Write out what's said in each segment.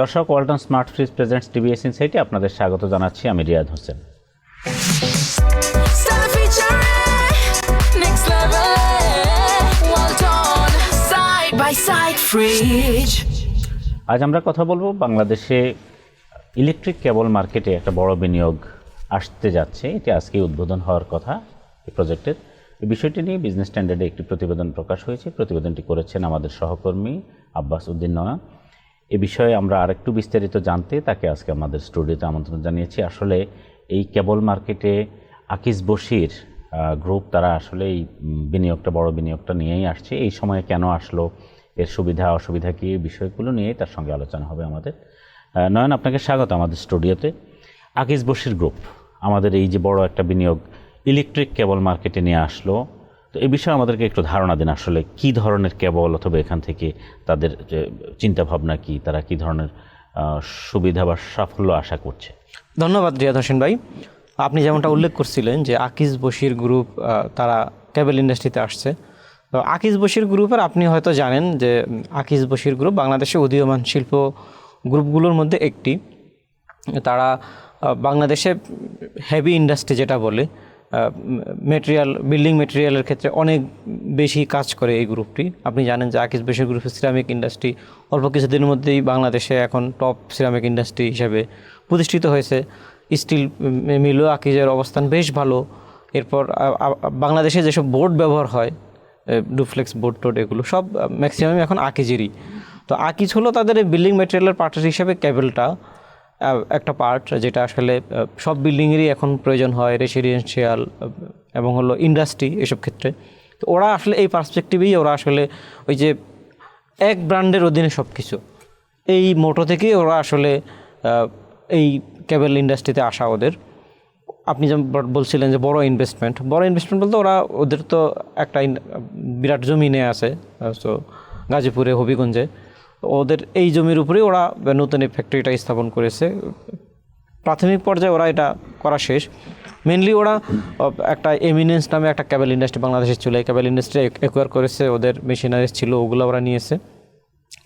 দর্শক Walton smart fridge presents TVS ইনসাইটে আপনাদের স্বাগত জানাচ্ছি, আমি রিয়াদ হোসেন. আজ আমরা কথা বলব বাংলাদেশে ইলেকট্রিক কেবল মার্কেটে একটা বড় বিনিয়োগ আসতে যাচ্ছে। এটি আজকে উদ্বোধন হওয়ার কথা এই প্রজেক্টের। এই বিষয়টি নিয়ে বিজনেস স্ট্যান্ডার্ডে একটি প্রতিবেদন প্রকাশ হয়েছে। প্রতিবেদনটি করেছেন আমাদের সহকর্মী আব্বাস উদ্দিন নয়া। এ বিষয়ে আমরা আরেকটু বিস্তারিত জানতে তাকে আজকে আমাদের স্টুডিওতে আমন্ত্রণ জানিয়েছি। আসলে এই কেবল মার্কেটে আকিস বশির গ্রুপ তারা আসলে এই বিনিয়োগটা, বড় বিনিয়োগটা নিয়েই আসছে। এই সময়ে কেন আসলো, এর সুবিধা, অসুবিধা কী বিষয়গুলো নিয়েই তার সঙ্গে আলোচনা হবে আমাদের। নয়ন, আপনাকে স্বাগত আমাদের স্টুডিওতে। আকিস বশির গ্রুপ আমাদের এই যে বড় একটা বিনিয়োগ, ইলেকট্রিক কেবল মার্কেটে নিয়ে আসলো তো এই বিষয়ে আমাদেরকে একটু ধারণা দিন আসলে কি ধরনের কেবল অথবা এখান থেকে তাদের যে চিন্তাভাবনা কি, তারা কি ধরনের সুবিধা বা সাফল্য আশা করছে? ধন্যবাদ রিয়াদ হোসেন ভাই। আপনি যেমনটা উল্লেখ করছিলেন যে আকিজ বশির গ্রুপ তারা কেবল ইন্ডাস্ট্রিতে আসছে। তো আকিজ বশির গ্রুপের আপনি হয়তো জানেন যে আকিজ বশির গ্রুপ বাংলাদেশে উদীয়মান শিল্প গ্রুপগুলোর মধ্যে একটি। তারা বাংলাদেশে হেভি ইন্ডাস্ট্রি যেটা বলে মেটেরিয়াল বিল্ডিং মেটেরিয়ালের ক্ষেত্রে অনেক বেশি কাজ করে এই গ্রুপটি আপনি জানেন যে আকিজ বশির গ্রুপের সিরামিক ইন্ডাস্ট্রি অল্প কিছুদিনের মধ্যেই বাংলাদেশে এখন টপ সিরামিক ইন্ডাস্ট্রি হিসেবে প্রতিষ্ঠিত হয়েছে। স্টিল মিলও আকিজের অবস্থান বেশ ভালো। এরপর বাংলাদেশে যেসব বোর্ড ব্যবহার হয় ডুফ্লেক্স বোর্ড টোড এগুলো সব ম্যাক্সিমাম এখন আকিজেরই তো আকিজ হলো তাদের এই বিল্ডিং ম্যাটেরিয়ালের পার্ট হিসাবে কেবলটা আহ, একটা পার্ট যেটা আসলে সব বিল্ডিংয়েরই এখন প্রয়োজন হয় রেসিডেন্সিয়াল এবং হলো ইন্ডাস্ট্রি এসব ক্ষেত্রে। তো ওরা আসলে এই পার্সপেক্টিভেই ওরা আসলে ওই যে এক ব্র্যান্ডের অধীনে সব কিছু এই মোটো থেকেই ওরা আসলে এই কেবল ইন্ডাস্ট্রিতে আসা ওদের। আপনি যেমন বলছিলেন যে বড় ইনভেস্টমেন্ট বড় ইনভেস্টমেন্ট বলতে ওরা, ওদের তো একটা বিরাট জমি নিয়ে আছে সো গাজীপুরে, হবিগঞ্জে। ওদের এই জমির উপরেই ওরা নতুন এই ফ্যাক্টরিটা স্থাপন করেছে। প্রাথমিক পর্যায়ে ওরা এটা করা শেষ। মেনলি ওরা একটা এমিনেন্স নামে একটা ক্যাবেল ইন্ডাস্ট্রি বাংলাদেশে ছিল। এই ক্যাবেল ইন্ডাস্ট্রি অ্যাকোয়ার করেছে ওদের মেশিনারিজ ছিল ওগুলো ওরা নিয়েছে।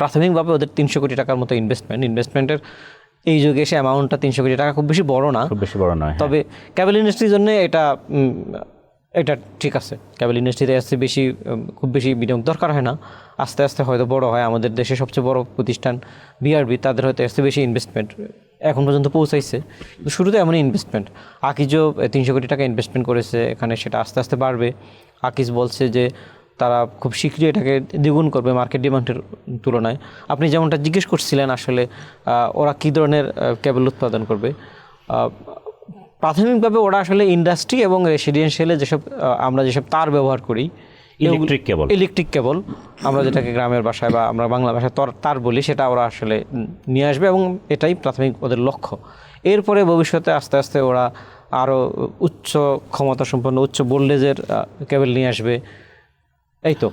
প্রাথমিকভাবে ওদের তিনশো কোটি টাকার মতো ইনভেস্টমেন্ট ইনভেস্টমেন্টের এই যুগে এসে অ্যামাউন্টটা তিনশো কোটি টাকা খুব বেশি বড় না। খুব বেশি বড় নয় হ্যাঁ। তবে ক্যাবেল ইন্ডাস্ট্রির জন্য এটা এটা ঠিক আছে। ক্যাবেল ইন্ডাস্ট্রিতে আসতে বেশি খুব বেশি বিনিয়োগ দরকার হয় না। আস্তে আস্তে হয়তো বড় হয় আমাদের দেশে সবচেয়ে বড় প্রতিষ্ঠান বিআরবি তাদের হয়তো আসতে বেশি ইনভেস্টমেন্ট এখন পর্যন্ত পৌঁছাইছে। শুরুতে এমনই ইনভেস্টমেন্ট আকিজও তিনশো কোটি টাকা ইনভেস্টমেন্ট করেছে, এখানে সেটা আস্তে আস্তে বাড়বে। আকিজ বলছে যে তারা খুব শীঘ্রই এটাকে দ্বিগুণ করবে মার্কেট ডিমান্ডের তুলনায়। আপনি যেমনটা জিজ্ঞেস করছিলেন আসলে ওরা কী ধরনের কেবল উৎপাদন করবে? প্রাথমিকভাবে ওরা আসলে ইন্ডাস্ট্রি এবং রেসিডেন্সিয়ালে যেসব আমরা যেসব তার ব্যবহার করি ইলেকট্রিক কেবল ইলেকট্রিক কেবল আমরা যেটাকে গ্রামের ভাষায় বা আমরা বাংলা ভাষায় তর তার বলি সেটা ওরা আসলে নিয়ে আসবে এবং এটাই প্রাথমিক ওদের লক্ষ্য। এরপরে ভবিষ্যতে আস্তে আস্তে ওরা আরও উচ্চ ক্ষমতা সম্পন্ন উচ্চ ভোল্টেজের কেবল নিয়ে আসবে। এই তো।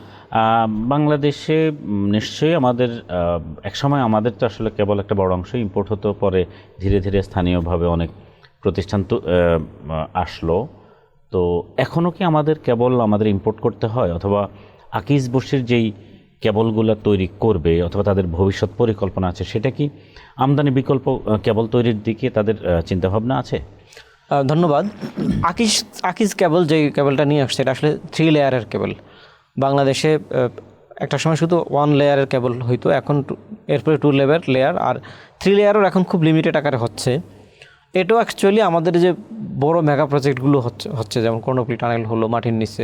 বাংলাদেশে নিশ্চয়ই আমাদের একসময় আমাদের তো আসলে কেবল একটা বড় অংশ ইম্পোর্ট হতো পরে ধীরে ধীরে স্থানীয়ভাবে অনেক প্রতিষ্ঠান তো আসলো। তো এখনও কি আমাদের কেবল আমাদের ইম্পোর্ট করতে হয়? অথবা আকিজ বসির যেই কেবলগুলো তৈরি করবে, অথবা তাদের ভবিষ্যৎ পরিকল্পনা আছে, সেটা কি আমদানি বিকল্প কেবল তৈরির দিকে তাদের চিন্তাভাবনা আছে? ধন্যবাদ। আকিস আকিস কেবল যে কেবলটা নিয়ে আসছে, এটা আসলে থ্রি লেয়ারের কেবল। বাংলাদেশে একটা সময় শুধু ওয়ান লেয়ারের কেবল হইতো, এখন এরপরে টু লেয়ার লেয়ার আর থ্রি লেয়ারও এখন খুব লিমিটেড আকারে হচ্ছে। এটাও অ্যাকচুয়ালি আমাদের যে বড় মেগা প্রজেক্টগুলো হচ্ছে হচ্ছে যেমন কর্ণপুলি টানেল হলো, মাটির নিচে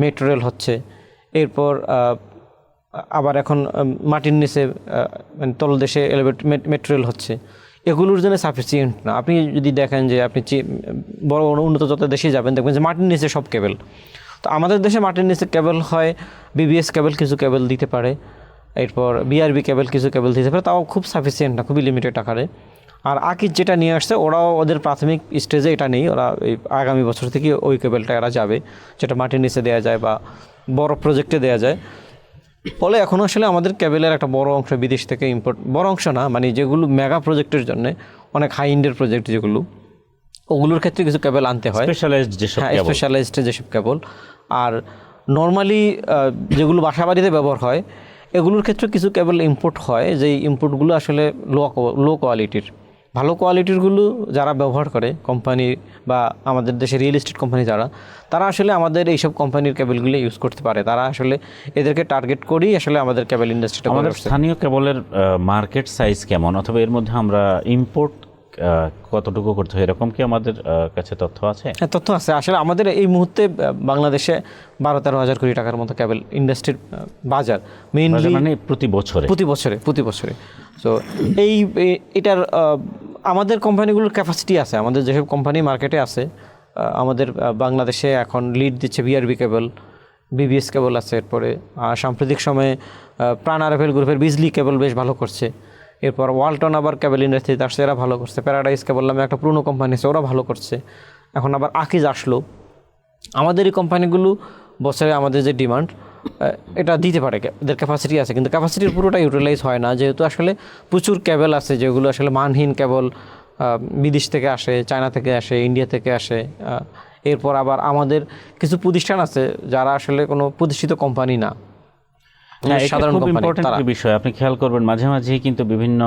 মেট্রো রেল হচ্ছে, এরপর আবার এখন মাটির নিচে মানে তলদেশে এলিভেট মেট্রো রেল হচ্ছে। এগুলোর জন্য সাফিসিয়েন্ট না। আপনি যদি দেখেন যে আপনি বড় বড় উন্নত যত দেশে যাবেন, দেখবেন যে মাটির নিচে সব কেবল তো আমাদের দেশে মাটির নিচে কেবল হয় বিবিএস কেবল কিছু কেবল দিতে পারে, এরপর বিআরবি কেবল কিছু কেবল দিতে পারে, তাও খুব সাফিসিয়েন্ট না, খুবই লিমিটেড আকারে। আর আকিজ যেটা নিয়ে আসছে ওরাও ওদের প্রাথমিক স্টেজে এটা নেই। ওরা এই আগামী বছর থেকে ওই কেবেলটা এরা যাবে যেটা মাটির নিচে দেওয়া যায় বা বড় প্রজেক্টে দেওয়া যায়। ফলে এখন আসলে আমাদের কেবেলের একটা বড় অংশ বিদেশ থেকে ইম্পোর্ট বড় অংশ না মানে যেগুলো মেগা প্রজেক্টের জন্য অনেক হাই ইন্ডের প্রজেক্ট যেগুলো ওগুলোর ক্ষেত্রে কিছু কেবল আনতে হয়। স্পেশালাইজড যেসব হ্যাঁ স্পেশালাইজড যেসব কেবল আর নর্মালি যেগুলো বাসা বাড়িতে ব্যবহার হয় এগুলোর ক্ষেত্রে কিছু কেবল ইম্পোর্ট হয় যে ইম্পোর্টগুলো আসলে লো লো কোয়ালিটির ভালো কোয়ালিটিরগুলো যারা ব্যবহার করে কোম্পানি বা আমাদের দেশে রিয়েল এস্টেট কোম্পানি যারা তারা আসলে আমাদের এইসব কোম্পানির কেবলগুলো ইউজ করতে পারে। তারা আসলে এদেরকে টার্গেট করেই আসলে আমাদের কেবল ইন্ডাস্ট্রিটা আমাদের স্থানীয় কেবলের মার্কেট সাইজ কেমন? অথবা এর মধ্যে আমরা ইম্পোর্ট কতটুকু করতে হয়? এরকম কি আমাদের কাছে তথ্য আছে? হ্যাঁ তথ্য আছে। আসলে আমাদের এই মুহূর্তে বাংলাদেশে বারো তেরো হাজার কোটি টাকার মতো কেবল ইন্ডাস্ট্রির বাজার। মেইনলি মানে প্রতি বছরে? প্রতি বছরে প্রতি বছরে। তো এই এটার আমাদের কোম্পানিগুলোর ক্যাপাসিটি আছে, আমাদের যেসব কোম্পানি মার্কেটে আছে আমাদের বাংলাদেশে এখন লিড দিচ্ছে বিআরবি কেবল বিবিএস কেবল আছে, এরপরে সাম্প্রতিক সময়ে প্রাণ আরএফএল গ্রুপের বিজলি কেবল বেশ ভালো করছে, এরপর ওয়ালটন আবার কেবল ইন্ডাস্ট্রিতে আসছে, এরা ভালো করছে প্যারাডাইস কেবল নামে একটা পুরনো কোম্পানি আছে ওরা ভালো করছে, এখন আবার আকিজ আসলো আমাদের এই কোম্পানিগুলো বছরে আমাদের যে ডিমান্ড এটা দিতে পারে এদের ক্যাপাসিটি আছে কিন্তু ক্যাপাসিটির পুরোটা ইউটিলাইজ হয় না। যেহেতু আসলে প্রচুর কেবল আছে যেগুলো আসলে মানহীন কেবল বিদেশ থেকে আসে চায়না থেকে আসে ইন্ডিয়া থেকে আসে এরপর আবার আমাদের কিছু প্রতিষ্ঠান আছে যারা আসলে কোনো প্রতিষ্ঠিত কোম্পানি না। হ্যাঁ, সাধারণ কোম্পানি বিষয়। আপনি খেয়াল করবেন মাঝে মাঝেই কিন্তু বিভিন্ন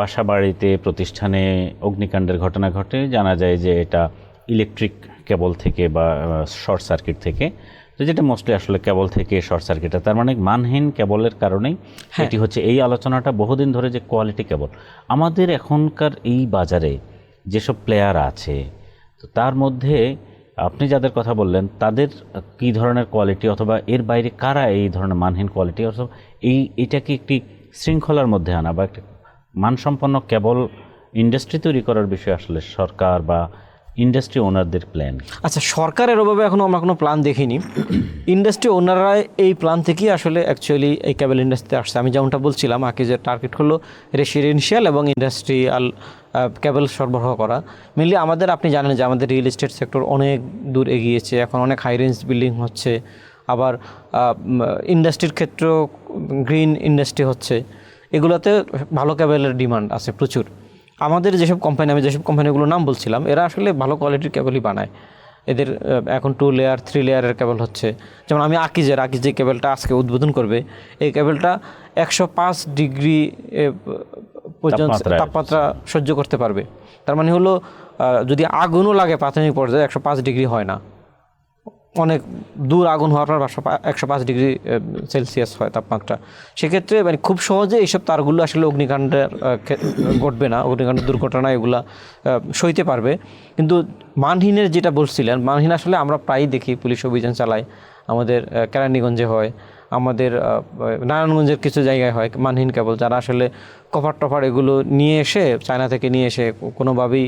বাসা বাড়িতে প্রতিষ্ঠানে অগ্নিকাণ্ডের ঘটনা ঘটে। জানা যায় যে এটা ইলেকট্রিক কেবল থেকে বা শর্ট সার্কিট থেকে। তো যেটা মোস্টলি আসলে কেবল থেকে শর্ট সার্কিট তার মানে মানহীন কেবলের কারণেই হ্যাঁ। এটি হচ্ছে এই আলোচনাটা বহুদিন ধরে যে কোয়ালিটি কেবল আমাদের এখনকার এই বাজারে যেসব প্লেয়ার আছে তো তার মধ্যে আপনি যাদের কথা বললেন তাদের কি ধরনের কোয়ালিটি অথবা এর বাইরে কারা এই ধরনের মানহীন কোয়ালিটি অথবা এই এটাকে একটি শৃঙ্খলার মধ্যে আনা বা একটা মানসম্পন্ন কেবল ইন্ডাস্ট্রি তৈরি করার বিষয়ে আসলে সরকার বা ইন্ডাস্ট্রি ওনারদের প্ল্যান আচ্ছা সরকারের ওভাবে এখনও আমরা কোনো প্ল্যান দেখিনি। ইন্ডাস্ট্রি ওনাররা এই প্ল্যান থেকেই আসলে অ্যাকচুয়ালি এই কেবল ইন্ডাস্ট্রিতে আসছে। আমি যেমনটা বলছিলাম আগে যে টার্গেট হলো রেসিডেন্সিয়াল এবং ইন্ডাস্ট্রিয়াল কেবল সরবরাহ করা। মেনলি আমাদের আপনি জানেন যে আমাদের রিয়েল এস্টেট সেক্টর অনেক দূর এগিয়েছে। এখন অনেক হাই রেঞ্জ বিল্ডিং হচ্ছে। আবার ইন্ডাস্ট্রির ক্ষেত্রেও গ্রিন ইন্ডাস্ট্রি হচ্ছে। এগুলোতে ভালো কেবলের ডিমান্ড আছে প্রচুর। আমাদের যেসব কোম্পানি আমি যেসব কোম্পানিগুলোর নাম বলছিলাম এরা আসলে ভালো কোয়ালিটির কেবলই বানায়। এদের এখন টু লেয়ার থ্রি লেয়ারের কেবল হচ্ছে। যেমন আমি আকিজের আকিজ যে কেবলটা আজকে উদ্বোধন করবে এই কেবলটা একশো পাঁচ ডিগ্রি পর্যন্ত তাপমাত্রা সহ্য করতে পারবে। তার মানে হলো যদি আগুনও লাগে প্রাথমিক পর্যায়ে একশো পাঁচ ডিগ্রি হয় না। অনেক দূর আগুন হওয়ার পর একশো পাঁচ ডিগ্রি সেলসিয়াস হয় তাপমাত্রা। সেক্ষেত্রে মানে খুব সহজে এইসব তারগুলো আসলে অগ্নিকাণ্ডের ঘটবে না, অগ্নিকাণ্ড দুর্ঘটনা এগুলা সইতে পারবে। কিন্তু মানহীনের যেটা বলছিলেন, মানহীন আসলে আমরা প্রায়ই দেখি, পুলিশ অভিযান চালায়, আমাদের কেরানীগঞ্জে হয় আমাদের নারায়ণগঞ্জের কিছু জায়গায় হয় মানহীন কেবল যারা আসলে কভার টফার এগুলো নিয়ে এসে চায়না থেকে নিয়ে এসে কোনোভাবেই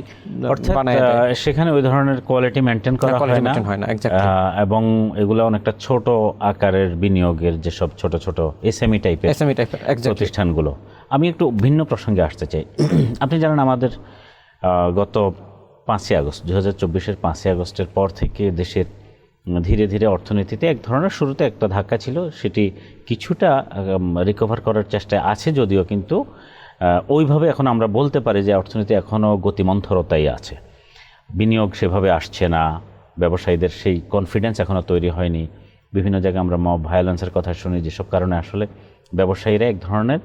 বানায় সেখানে ওই ধরনের কোয়ালিটি মেনটেন করা হয় না। হয় না, এবং এগুলো অনেকটা ছোট আকারের বিনিয়োগের যেসব ছোট ছোট এসএমই টাইপের এসএমই টাইপের প্রতিষ্ঠানগুলো। আমি একটু ভিন্ন প্রসঙ্গে আসতে চাই। আপনি জানেন আমাদের গত পাঁচই আগস্ট দু হাজার চব্বিশের পাঁচই আগস্টের পর থেকে দেশের ধীরে ধীরে অর্থনীতিতে এক ধরনের শুরুতে একটা ধাক্কা ছিল। সেটি কিছুটা রিকভার করার চেষ্টায় আছে যদিও কিন্তু ওইভাবে এখন আমরা বলতে পারি যে অর্থনীতি এখনও গতিমন্থরতাই আছে। বিনিয়োগ সেভাবে আসছে না, ব্যবসায়ীদের সেই কনফিডেন্স এখনও তৈরি হয়নি। বিভিন্ন জায়গায় আমরা মব ভায়োলেন্সের কথা শুনি, যেসব কারণে আসলে ব্যবসায়ীরা এক ধরনের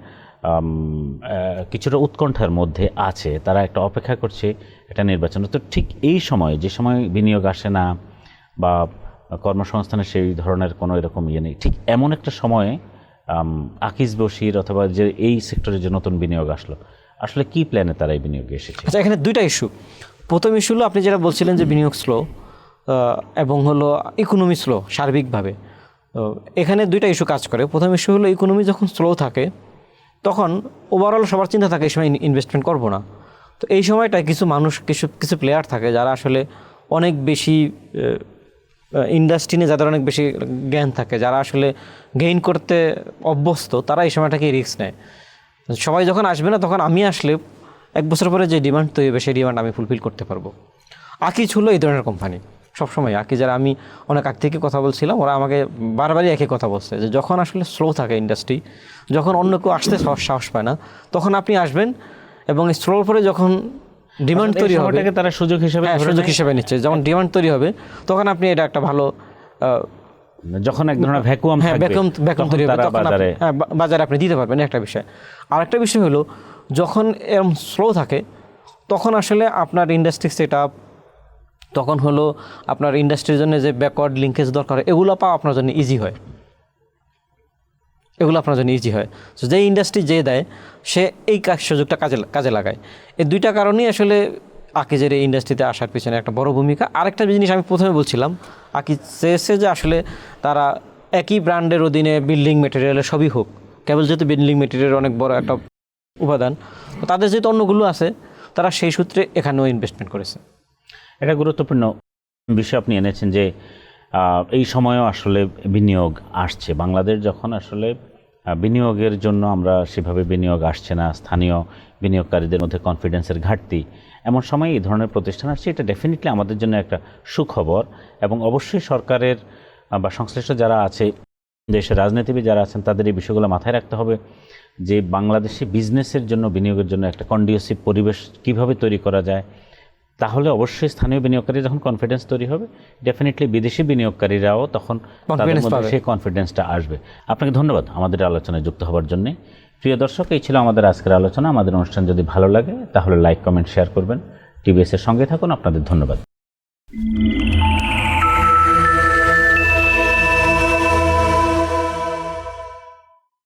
কিছুটা উৎকণ্ঠার মধ্যে আছে। তারা একটা অপেক্ষা করছে, এটা নির্বাচন। তো ঠিক এই সময়, যে সময় বিনিয়োগ আসে না, বা কর্মসংস্থানের সেই ধরনের কোনো এরকম ইয়ে নেই। ঠিক এমন একটা সময়ে আকিজ বশির অথবা যে এই সেক্টরে যে নতুন বিনিয়োগ আসলো, আসলে কি প্ল্যানে তারা এই বিনিয়োগে এসেছে? আচ্ছা এখানে দুইটা ইস্যু প্রথম ইস্যু হলো আপনি যেটা বলছিলেন যে বিনিয়োগ স্লো এবং হলো ইকোনমি স্লো সার্বিকভাবে। এখানে দুইটা ইস্যু কাজ করে। প্রথম ইস্যু হলো ইকোনমি যখন স্লো থাকে, তখন ওভারঅল সবার চিন্তা থাকে, এই সময় ইনভেস্টমেন্ট করব না। তো এই সময়টায় কিছু মানুষ, কিছু কিছু প্লেয়ার থাকে যারা আসলে অনেক বেশি ইন্ডাস্ট্রি নিয়ে যাদের অনেক বেশি জ্ঞান থাকে, যারা আসলে গেইন করতে অভ্যস্ত, তারা এই সময়টাকে রিস্ক নেয়। সবাই যখন আসবে না, তখন আমি আসলে এক বছর পরে যে ডিমান্ড তৈরি হবে, সেই ডিমান্ড আমি ফুলফিল করতে পারব। আকিজ হলো এই ধরনের কোম্পানি সবসময়। আকি যারা আমি অনেক আগ থেকে কথা বলছিলাম, ওরা আমাকে বারবারই একই কথা বলছে যে, যখন আসলে স্লো থাকে ইন্ডাস্ট্রি যখন অন্য কেউ আসতে সাহস সাহস পায় না, তখন আপনি আসবেন এবং এই স্লোর পরে যখন ডিমান্ড তৈরি হবে। সময়টাকে তারা সুযোগ হিসেবে হ্যাঁ সুযোগ হিসেবে নিচ্ছে। যখন ডিমান্ড তৈরি হবে তখন আপনি এটা একটা ভালো যখন এক ধরনের ভ্যাকুয়াম হ্যাঁ থাকবে ভ্যাকুয়াম ভ্যাকুয়াম তৈরি হবে। তখন আপনি- বাজারে হ্যাঁ, বাজারে আপনি দিতে পারবেন। একটা বিষয়। আর একটা বিষয় হলো যখন এরম স্লো থাকে তখন আসলে আপনার ইন্ডাস্ট্রি সেট আপ তখন হলো আপনার ইন্ডাস্ট্রির জন্য যে ব্যাকওয়ার্ড লিঙ্কেজ দরকার এগুলো পাওয়া আপনার জন্য ইজি হয়। এগুলো আপনার জন্য ইজি হয়। তো যে ইন্ডাস্ট্রি যে দেয়, সে এই কাজ, সুযোগটা কাজে কাজে লাগায়। এই দুইটা কারণেই আসলে আকিজের এই ইন্ডাস্ট্রিতে আসার পিছনে একটা বড় ভূমিকা। আরেকটা জিনিস আমি প্রথমে বলছিলাম, আকিজ চেয়েছে যে আসলে তারা একই ব্র্যান্ডের অধীনে বিল্ডিং মেটেরিয়ালের সবই হোক। কেবল যেহেতু বিল্ডিং মেটেরিয়াল অনেক বড় একটা উপাদান তাদের যেহেতু অন্যগুলো আছে, তারা সেই সূত্রে এখানেও ইনভেস্টমেন্ট করেছে। এটা গুরুত্বপূর্ণ বিষয় আপনি এনেছেন যে এই সময়ও আসলে বিনিয়োগ আসছে। বাংলাদেশ যখন আসলে বিনিয়োগের জন্য আমরা সেভাবে বিনিয়োগ আসছে না, স্থানীয় বিনিয়োগকারীদের মধ্যে কনফিডেন্সের ঘাটতি। এমন সময় এই ধরনের প্রতিষ্ঠান আসছে, এটা ডেফিনেটলি আমাদের জন্য একটা সুখবর এবং অবশ্যই সরকারের বা সংশ্লিষ্ট যারা আছে, দেশের রাজনীতিবিদ যারা আছেন, তাদের এই বিষয়গুলো মাথায় রাখতে হবে যে বাংলাদেশে বিজনেসের জন্য, বিনিয়োগের জন্য একটা কন্ডিউসিভ পরিবেশ কীভাবে তৈরি করা যায় তাহলে অবশ্যই স্থানীয় বিনিয়োগকারী যখন কনফিডেন্স তৈরি হবে ডেফিনেটলি বিদেশি বিনিয়োগকারীরাও তখন তাদের মধ্যে সেই কনফিডেন্সটা আসবে। আপনাকে ধন্যবাদ আমাদের আলোচনায় যুক্ত হওয়ার জন্য। প্রিয় দর্শক এই ছিল আমাদের আজকের আলোচনা। আমাদের অনুষ্ঠান যদি ভালো লাগে তাহলে লাইক কমেন্ট শেয়ার করবেন। টিভিএস এর সঙ্গে থাকুন। আপনাদের ধন্যবাদ।